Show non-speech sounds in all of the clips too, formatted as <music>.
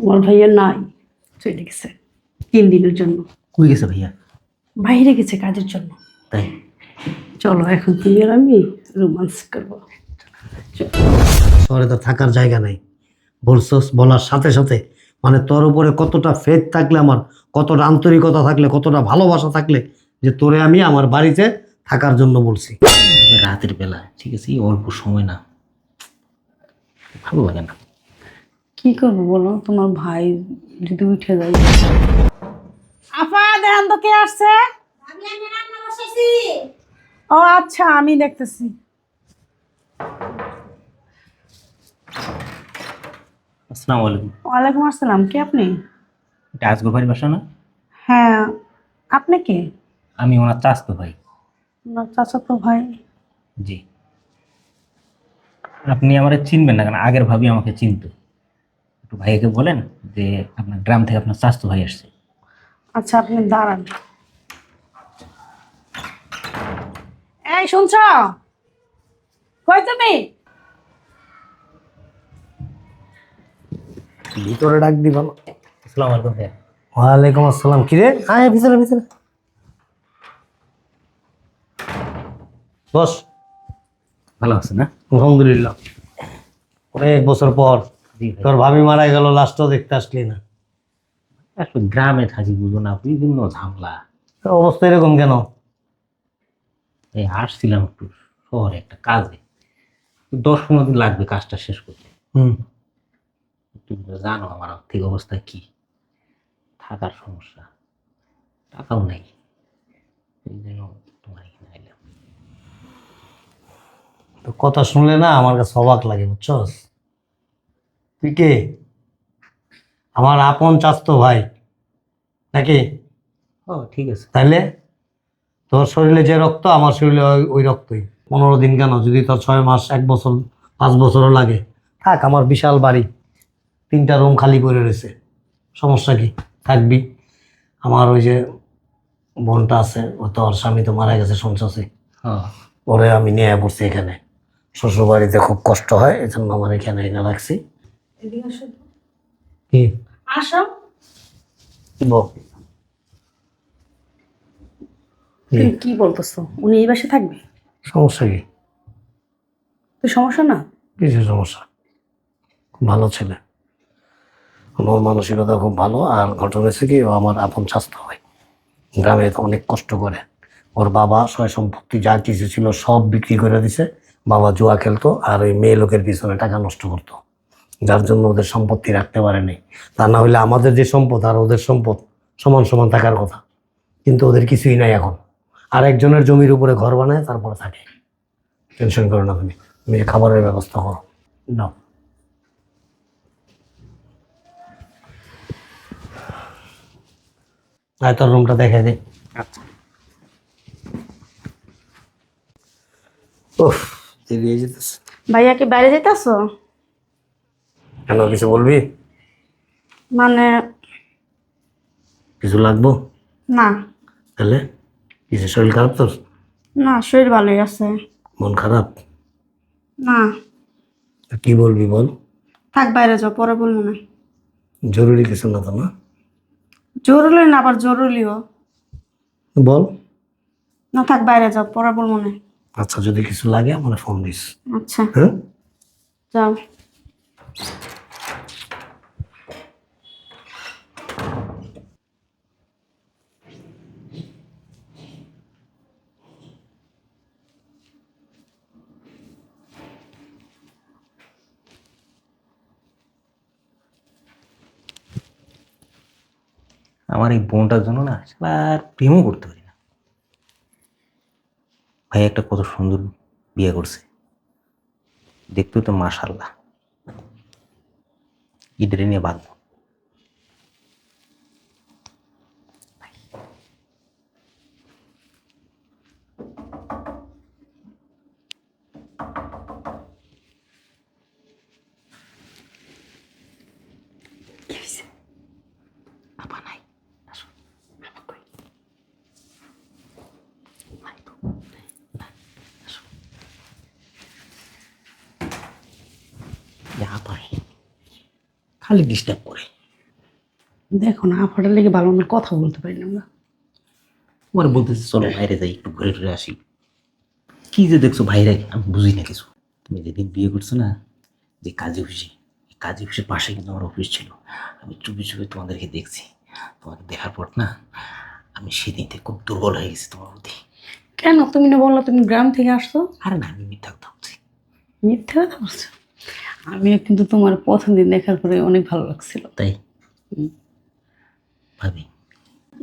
তোমার ভাইয়া নাই। চলে গেছে। তিন দিনের জন্য। কই গেছে ভাইয়া? বাইরে গেছে কাজের জন্য। তাই? চলো এখন তুমি আর আমি রোমান্স করব। শহরে তো থাকার জায়গা নাই। বলছস বলার সাথে সাথে। মানে তোর উপরে কতটা ফেদ থাকলে আমার কতটা আন্তরিকতা থাকলে কতটা ভালোবাসা থাকলে যে তোরে আমি আমার বাড়িতে থাকার জন্য বলছি। রাতের বেলা ঠিক আছে অল্প সময় না। ভালো লাগে না। কি করব বলো? তোমার ভাই যদি উঠে যায়। আপা দেখেন তো কে আসছে? ও আচ্ছা আমি দেখতেছি। আসসালামু আলাইকুম। ওয়ালাইকুম আসসালাম কে আপনি? এটা আজগো ভাইয়ের বাসা না? হ্যাঁ আপনি কে? আমি ওনার চাস্তো ভাই। আপনার চাচাতো ভাই। জি। আপনি আমার চিনবেন না কেন? আগের ভাবি আমাকে চিনতো। একটু ভাইকে বলেন যে আপনার গ্রাম থেকে আপনার স্বাস্থ্য ভাই আসছে। আচ্ছা আপনি দাঁড়ান। এই শুনছ? কই তুমি? ভিতরে ডাক দিব আসসালামু আলাইকুম ভাইয়া। ওয়ালাইকুম আসসালাম। কিরে? আয় ভিতরে ভিতরে। বস। ভালো আছে না? আলহামদুলিল্লাহ। অনেক বছর পর। তোর ভাবি মারা গেল লাস্টও দেখতে আসলি না। আসলে গ্রামে থাকি বুঝো না বিভিন্ন ঝামেলা। অবস্থা এরকম কেন? এই আসছিলাম একটু শহরে একটা কাজে। দশ পনেরো দিন লাগবে কাজটা শেষ করতে। হুম। তুমি তো জানো আমার আর্থিক অবস্থা কি। থাকার সমস্যা। টাকাও নাই। এই জন্য তোমার এখানে আইলাম। তো কথা শুনলে না আমার কাছে অবাক লাগে বুঝছস? তুই কে? আমার আপন চাস্তো ভাই নাকি? ও ঠিক আছে। তাইলে? তোর শরীরে যে রক্ত আমার শরীরে ওই- রক্তই। পনেরো দিন কেন? যদি তোর ছয় মাস এক বছর পাঁচ বছরও লাগে। থাক আমার বিশাল বাড়ি। তিনটা রুম খালি করে রয়েছে। সমস্যা কি? থাকবি। আমার ওই যে বোনটা আছে ও তো ওর স্বামী তো মারা গেছে শুনছসে পরে আমি নিয়ে পড়ছি এখানে। শ্বশুর বাড়িতে খুব কষ্ট হয় এই জন্য আমার এখানে এনে রাখছি। এদিকে আসো তো। কি? আসো। তুমি কি বলতেছো? উনি এই বাসে থাকবে? সমস্যা কি? তো সমস্যা না? কিছু সমস্যা? খুব ভালো ছেলে। আমার মানসিকতা খুব ভালো আর ঘটনা হয়েছে কি ও আমার আপন স্বাস্থ্য হয়। গ্রামে তো অনেক কষ্ট করে। ওর বাবা সয় সম্পত্তি যা কিছু ছিল সব বিক্রি করে দিছে। বাবা জুয়া খেলতো আর ওই মেয়ে লোকের পিছনে টাকা নষ্ট করতো। যার জন্য ওদের সম্পত্তি রাখতে পারেনি তা না হলে আমাদের যে সম্পদ আর ওদের সম্পদ সমান সমান থাকার কথা। কিন্তু ওদের কিছুই নাই এখন। আর একজনের জমির উপরে ঘর বানায় তারপরে থাকে। টেনশন করো না তুমি। তুমি খাবারের ব্যবস্থা করো। নাও। আয় তোর রুমটা দেখে দে। আচ্ছা। উফ দেরি হয়ে যেতেছে। ভাইয়া কি বাইরে যেতেছো কেন কিছু বলবি? মানে কিছু লাগবো? না। তাহলে? কিছু শরীর খারাপ তোর? না শরীর ভালোই আছে। মন খারাপ? না। কি বলবি বল? থাক বাইরে যাও পরে বলব না। জরুরি কিছু না তো না? জরুরি না আবার জরুরিও। বল। না থাক বাইরে যাও পরে বলব না। আচ্ছা যদি কিছু লাগে আমার ফোন দিস। আচ্ছা। হ্যাঁ? যাও। আমার এই বোনটার জন্য না আর প্রেমও করতে পারি না। ভাই, একটা কত সুন্দর বিয়ে করছে। দেখতে তো মাশাল্লাহ ইডরে নিয়ে বাঁধবো। খালি ডিস্টার্ব করে। দেখো না আফাটার লেগে ভালো মতো কথা বলতে পারি না আমরা। তোমার বলতেছে চলো বাইরে যাই একটু ঘুরে ঘুরে আসি। কি যে দেখছ বাইরে আমি বুঝি না কিছু। তুমি যেদিন বিয়ে করছ না যে কাজী এই কাজী অফিসের পাশে কিন্তু আমার অফিস ছিল। আমি চুপি চুপি তোমাদেরকে দেখছি। তোমাকে দেখার পর না আমি সেদিন থেকে খুব দুর্বল হয়ে গেছি তোমার প্রতি। কেন? তুমি না বলল তুমি গ্রাম থেকে আসছো? আরে না আমি মিথ্যা কথা বলছি। মিথ্যে কথা বলছো? আমিও কিন্তু তোমার প্রথম দিন দেখার পরে অনেক ভালো লাগছিল। তাই? ভাবি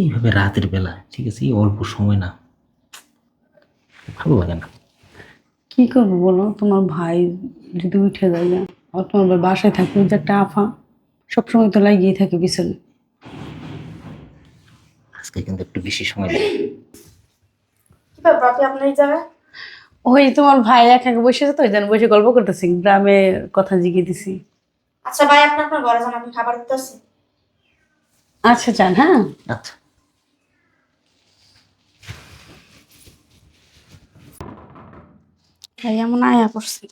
এইভাবে রাতের বেলা ঠিক আছে? এই অল্প সময় না। ভালো লাগে না। কি করব বলো? তোমার ভাই যদি উঠে যায় না আর তোমার ভাই বাসায় থাকে ওই যে একটা আফা। সবসময় তো লাগিয়ে থাকে পিছনে আজকে কিন্তু একটু বেশি সময় লাগে কি ব্যাপার? আপনি আপনার এই জায়গায়? ওই তোমার ভাই একা একা বসে আছে তো ওই জন্য বসে গল্প করতেছি গ্রামের কথা জিজ্ঞে দিছি। আচ্ছা ভাই আপনি আপনার ঘরে যান আমি খাবার দিতে আচ্ছা যান হ্যাঁ। আচ্ছা। ভাই এমন আয়া পড়ছি।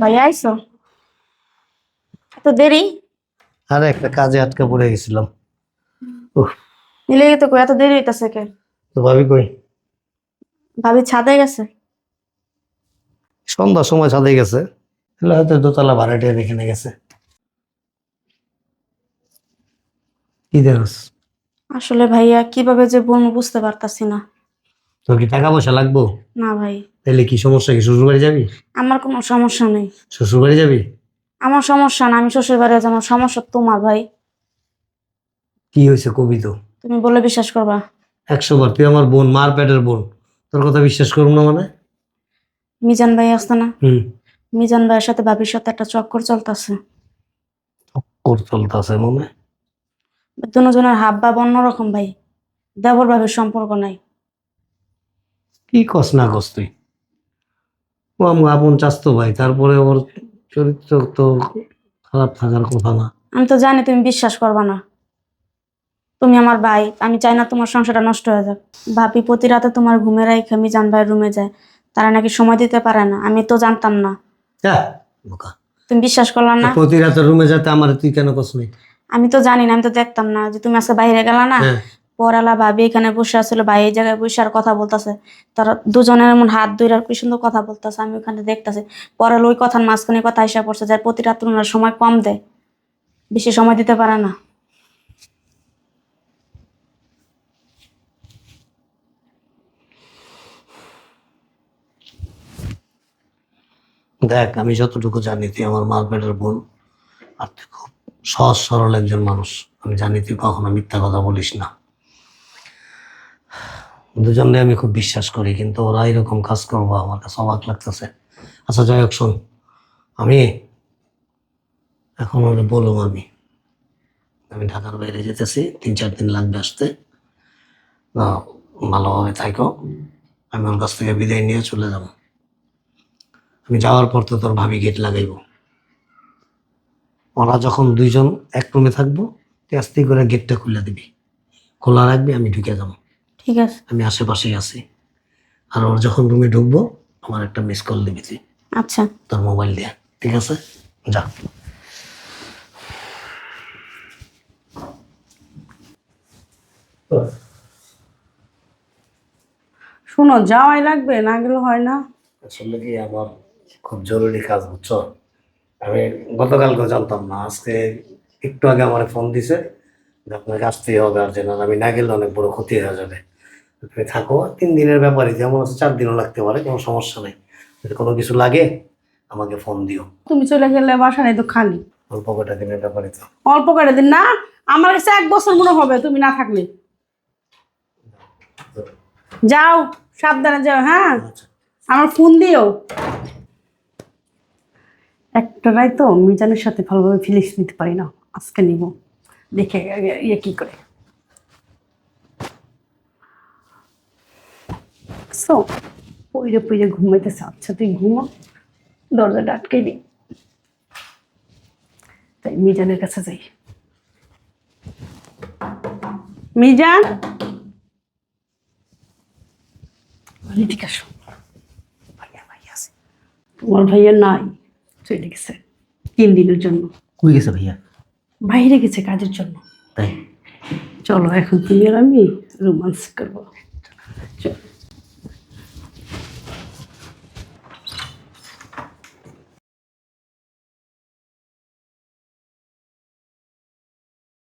ভাই আইসো। এত দেরি? আরে একটা কাজে আটকা পড়ে গেছিলাম। উফ। নিলে তো কই এত দেরি হইতাছে কে তো ভাবি কই? ভাবি ছাদে গেছে। সন্ধ্যার সময় ছাদে গেছে। তাহলে হয়তো দোতলা ভাড়াটিয়া এখানে গেছে। কি দেখস আসলে ভাইয়া কীভাবে যে বলব বুঝতে পারতাছি না। তোর কি টাকা পয়সা লাগবো? না ভাই। তাহলে কি সমস্যা কি শ্বশুর বাড়ি যাবি? আমার কোনো সমস্যা নেই। শ্বশুর বাড়ি যাবি? আমার সমস্যা না আমি শ্বশুর বাড়ি যাব আমার সমস্যা তোমার ভাই। কি হয়েছে কবি তো? তুমি বলে বিশ্বাস করবা। একশো বার। তুই আমার বোন মার পেটের বোন। তোর কথা বিশ্বাস করুম না মানে? মিজান ভাই আসতে না? হুম। মিজান ভাইয়ের সাথে ভাবির সাথে একটা চক্কর চলতেছে। চক্কর চলতেছে মনে? দুজনের হাব ভাব অন্যরকম ভাই। দেবর ভাবের সম্পর্ক নাই। কি কস না কস তুই? ও আমার আপন চাস্তো ভাই তারপরে ওর চরিত্র তো খারাপ থাকার কথা না। আমি তো জানি তুমি বিশ্বাস করবা না। তুমি আমার ভাই আমি চাই না তোমার সংসারটা নষ্ট হয়ে যাক। ভাবি প্রতি রাতে তোমার ঘুমের রাইখে মিজান ভাই রুমে যায়। তারা নাকি সময় দিতে পারে না আমি তো জানতাম না। হ্যাঁ বোকা। তুমি বিশ্বাস করলা না? প্রতি রাতে রুমে যেতে আমার তুই কেন কস নাই আমি তো জানি না আমি তো দেখতাম না যে তুমি আজকে বাইরে গেলা না। হ্যাঁ। পরালা ভাবি এখানে বসে আছিল ভাই এই জায়গায় বসে আর কথা বলতেছে। তারা দুজনের এমন হাত ধরে আর কি সুন্দর কথা বলতেছে আমি ওখানে দেখতেছি। পরাল ওই কথার মাঝখানে কথা এসে পড়ছে যার প্রতি রাত্র ওনার সময় কম দেয় বেশি সময় দিতে পারে না। দেখ, আমি যতটুকু জানি তুই আমার মার পেটের বোন, আর তুই খুব সহজ সরল একজন মানুষ। আমি জানি তুই কখনো মিথ্যা কথা বলিস না। দুজনে আমি খুব বিশ্বাস করি, কিন্তু ওরা এরকম কাজ করব, আমার কাছে অবাক লাগতেছে। আচ্ছা যাই হোক, শোন। আমি এখন ওরা বলুম আমি। আমি ঢাকার বাইরে যেতেছি, তিন চার দিন লাগবে আসতে। ভালোভাবে থাকো। আমি ওর কাছ থেকে বিদায় নিয়ে চলে যাব। আমি যাওয়ার পর তো তোর ভাবি গেট লাগাইব। ওরা যখন দুইজন এক রুমে থাকব তুই আস্তে করে গেটটা খুলে দিবি। খোলা রাখবি আমি ঢুকে যাব। ঠিক আছে। আমি আশেপাশেই আছি। আর ওর যখন রুমে ঢুকবো আমার একটা মিস কল দিবি তুই। আচ্ছা। তোর মোবাইল দিয়ে। ঠিক আছে? যা। শোনো যাওয়াই লাগবে না গেলে হয় না। আসলে কি আমার খুব জরুরি কাজ বুঝছ? আমি গতকালকে জানতাম না আজকে একটু আগে আমার ফোন দিছে যে আপনাকে আসতেই হবে আর যেন আমি না গেলে অনেক বড় ক্ষতি হয়ে যাবে। তুমি থাকো তিন দিনের ব্যাপারে যেমন আছে চার দিনও লাগতে পারে কোনো সমস্যা নেই। যদি কোনো কিছু লাগে আমাকে ফোন দিও। তুমি চলে গেলে বাসা নেই তো খালি? অল্প কটা দিনের ব্যাপারে তো। অল্প করে দিন? না আমার কাছে এক বছর মনে হবে তুমি না থাকলে। যাও সাবধানে যাও হ্যাঁ? আচ্ছা। আমার ফোন দিও। একটা রাই তো মিজানের সাথে ভালোভাবে ফিলিংস নিতে পারি না। আজকে নিব। দেখে ইয়ে কি করে। সো পইরে পইরে ঘুমাইতেছে। আচ্ছা তুই ঘুমা। দরজাটা আটকে দি তাই মিজানের কাছে যাই। মিজান? এদিকে আসো। ভাইয়া ভাইয়া তোমার ভাইয়া নাই। চলে গেছে। তিন দিনের জন্য। কই গেছে ভাইয়া? বাইরে গেছে কাজের জন্য। তাই? চলো এখন তুমি আর আমি রোমান্স করব। চলো।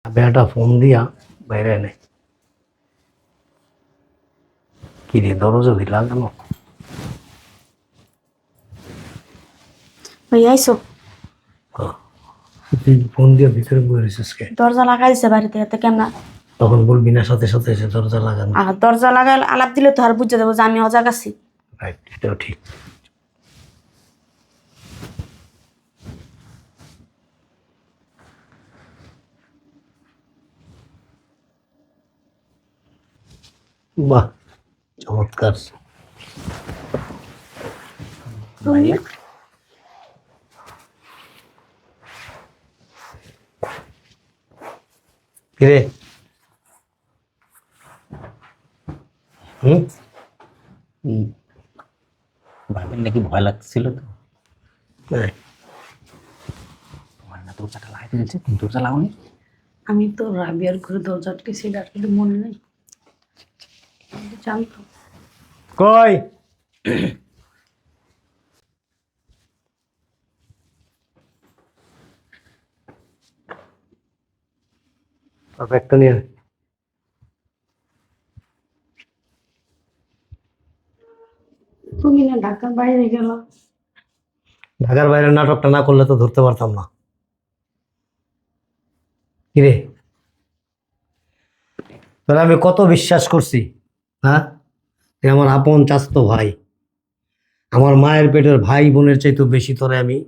বেটা ফোন দিয়া বাইরে নেই। কি রে দরজা দিলা কেন আইসো তুই ফোন দিয়ে ভিতরে বয়ে রয়েছিস কে? দরজা লাগাই দিছে বাড়িতে এতে কেমন? তখন বলবি না সাথে সাথে এসে দরজা লাগান আর দরজা লাগাই আলাপ দিলে তো আর বুঝে দেবো যে আমি অজাগ আছি। রাইট এটাও ঠিক। বাহ চমৎকার। কিরে? হুম? ভাবেন নাকি ভয় লাগছিল তো। তোমার না দরজাটা লাগাইতে দিচ্ছে তুমি দরজা লাগাওনি? আমি তো রাবিয়ার ঘরে দরজা আটকেছি এটা আর মনে নেই। আমি তো কই? <coughs> একটা নিয়ে আয়। তুমি না ঢাকার বাইরে গেল। ঢাকার বাইরে নাটকটা না করলে তো ধরতে পারতাম না। কিরে তাহলে আমি কত বিশ্বাস করছি হ্যাঁ? তুই আমার আপন চাস্তো ভাই। আমার মায়ের পেটের ভাই বোনের চাইতে বেশি তোরে আমি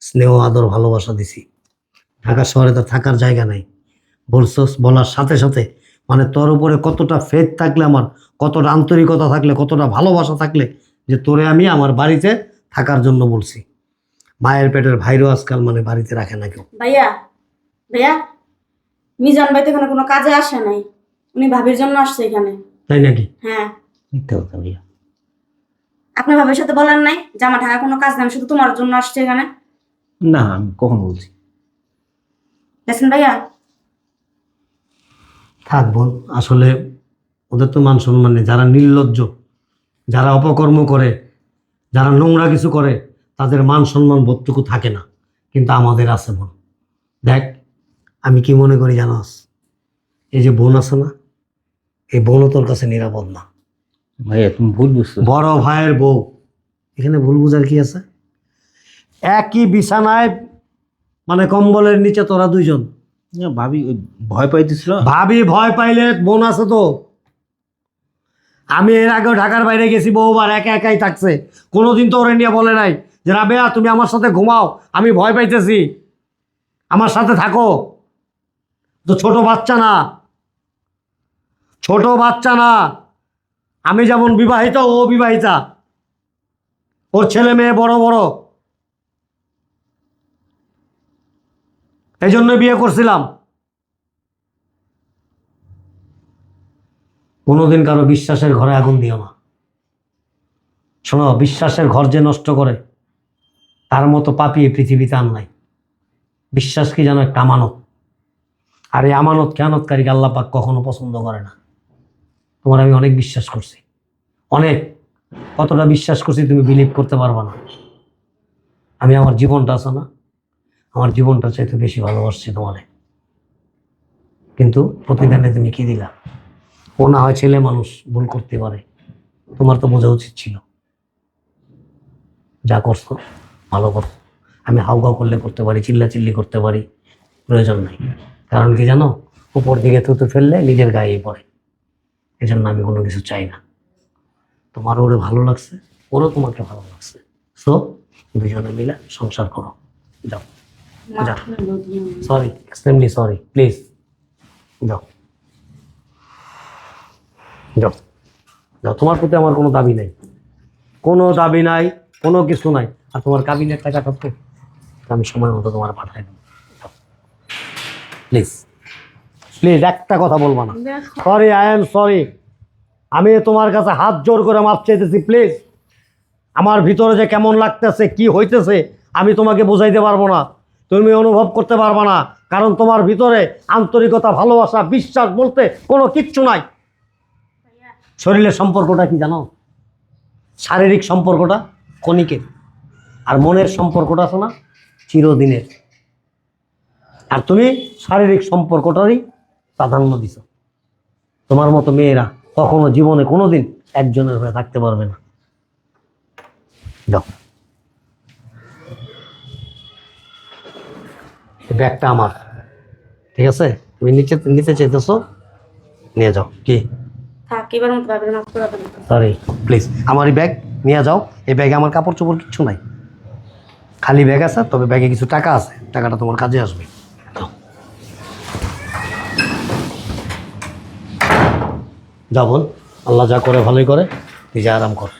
স্নেহ আদর ভালোবাসা দিছি। ঢাকা শহরে তো থাকার জায়গা নাই। বলছস বলার সাথে সাথে। মানে তোর উপরে কতটা ফেদ থাকলে আমার কতটা আন্তরিকতা থাকলে কতটা ভালোবাসা থাকলে যে তোরে আমি আমার বাড়িতে থাকার জন্য বলছি। মায়ের পেটের ভাইরও আজকাল মানে বাড়িতে রাখে না কেউ। ভাইয়া ভাইয়া মিজান ভাই তো এখানে কোনো কাজে আসে নাই। উনি ভাবির জন্য আসছে এখানে। তাই নাকি? হ্যাঁ। মিথ্যা কথা ভাইয়া। আপনার ভাবির সাথে বলেন নাই? যে আমার ঢাকা কোনো কাজ নাই শুধু তোমার জন্য আসছে এখানে। না আমি কখন বলছি? দেখছেন ভাইয়া? থাক বোন আসলে ওদের তো মান সম্মান নেই। যারা নির্লজ্জ যারা অপকর্ম করে যারা নোংরা কিছু করে তাদের মান সম্মান বোধটুকু থাকে না। কিন্তু আমাদের আছে বোন। দেখ আমি কি মনে করি জানাস? এই যে বোন আছে না এই বোনও তোর কাছে নিরাপদ না। ভাইয়া তুমি ভুল বুঝছ। বড় ভাইয়ের বউ। এখানে ভুল বুঝার কি আছে? একই বিছানায় মানে কম্বলের নিচে তোরা দুইজন। ভাবি ভয় পাইতেছিল। ভাবি ভয় পাইলে বোন আছে তো। আমি এর আগেও ঢাকার বাইরে গেছি, বহুবার একা একাই থাকছে। কোনোদিন তো ওরে নিয়ে বলে নাই যে, রাবেয়া, তুমি আমার সাথে ঘুমাও, আমি ভয় পাইতেছি। আমার সাথে থাকো। তো ছোট বাচ্চা না। ছোট বাচ্চা না। আমি যেমন বিবাহিত, ও বিবাহিতা। ওর ছেলে মেয়ে বড় বড়। এই জন্য বিয়ে করছিলাম। কোনোদিন কারও বিশ্বাসের ঘরে আগুন দিও না। শোনো, বিশ্বাসের ঘর যে নষ্ট করে, তার মতো পাপি এই পৃথিবীতে আর নাই। বিশ্বাস কি যেন একটা আমানত? আর এই আমানত খেয়ানতকারীকে আল্লাহ পাক কখনো পছন্দ করে না। তোমার আমি অনেক বিশ্বাস করছি। অনেক। কতটা বিশ্বাস করছি তুমি বিলিভ করতে পারবা না। আমি আমার জীবনটা আছে না আমার জীবনটা চাইতে বেশি ভালোবাসছি তোমারে। কিন্তু প্রতিদানে তুমি কি দিলা? ও না হয় ছেলে মানুষ ভুল করতে পারে। তোমার তো বোঝা উচিত ছিল। যা করছ, ভালো করছ। আমি হাউগাও করলে করতে পারি চিল্লা চিল্লি করতে পারি, প্রয়োজন নাই। কারণ কি জানো? উপর দিকে থুতু ফেললে নিজের গায়ে পড়ে। এজন্য আমি কোনো কিছু চাই না। তোমার ওরে ভালো লাগছে, ওরও তোমাকে ভালো লাগছে। সো দুজনে মিলে সংসার করো। যাও। যা। সরি এক্সট্রিমলি সরি প্লিজ যাও যাও যাও তোমার প্রতি আমার কোনো দাবি নাই। কোনো দাবি নাই কোনো কিছু নাই। আর তোমার কাবিনের টাকা থাকতো আমি সময় মতো তোমার পাঠাই দেবো। প্লিজ প্লিজ একটা কথা বলব না। সরি আই এম সরি আমি তোমার কাছে হাত জোর করে মাপ চাইতেছি প্লিজ আমার ভিতরে যে কেমন লাগতেছে কি হইতেছে আমি তোমাকে বোঝাইতে পারব না। তুমি অনুভব করতে পারবে না, কারণ তোমার ভিতরে আন্তরিকতা, ভালোবাসা, বিশ্বাস বলতে কোনো কিচ্ছু নাই। শরীরের সম্পর্কটা কি জানো? শারীরিক সম্পর্কটা ক্ষণিকের আর মনের সম্পর্কটা আছে না, চিরদিনের। আর তুমি শারীরিক সম্পর্কটারই প্রাধান্য দিছ। তোমার মতো মেয়েরা কখনো জীবনে কোনোদিন একজনের হয়ে থাকতে পারবে না। যাও। ব্যাগটা আমার। ঠিক আছে? তুমি নিচে নিতে চাইতেছো নিয়ে যাও। কি? থাক এবার মতো ভাবেন মাফ করে দেন সরি প্লিজ আমার এই ব্যাগ নিয়ে যাও। এই ব্যাগে আমার কাপড় চোপড় কিচ্ছু নাই। খালি ব্যাগ আছে তবে ব্যাগে কিছু টাকা আছে। টাকাটা তোমার কাজে আসবে। যাও। বোন আল্লাহ যা করে ভালোই করে তুই যা আরাম কর।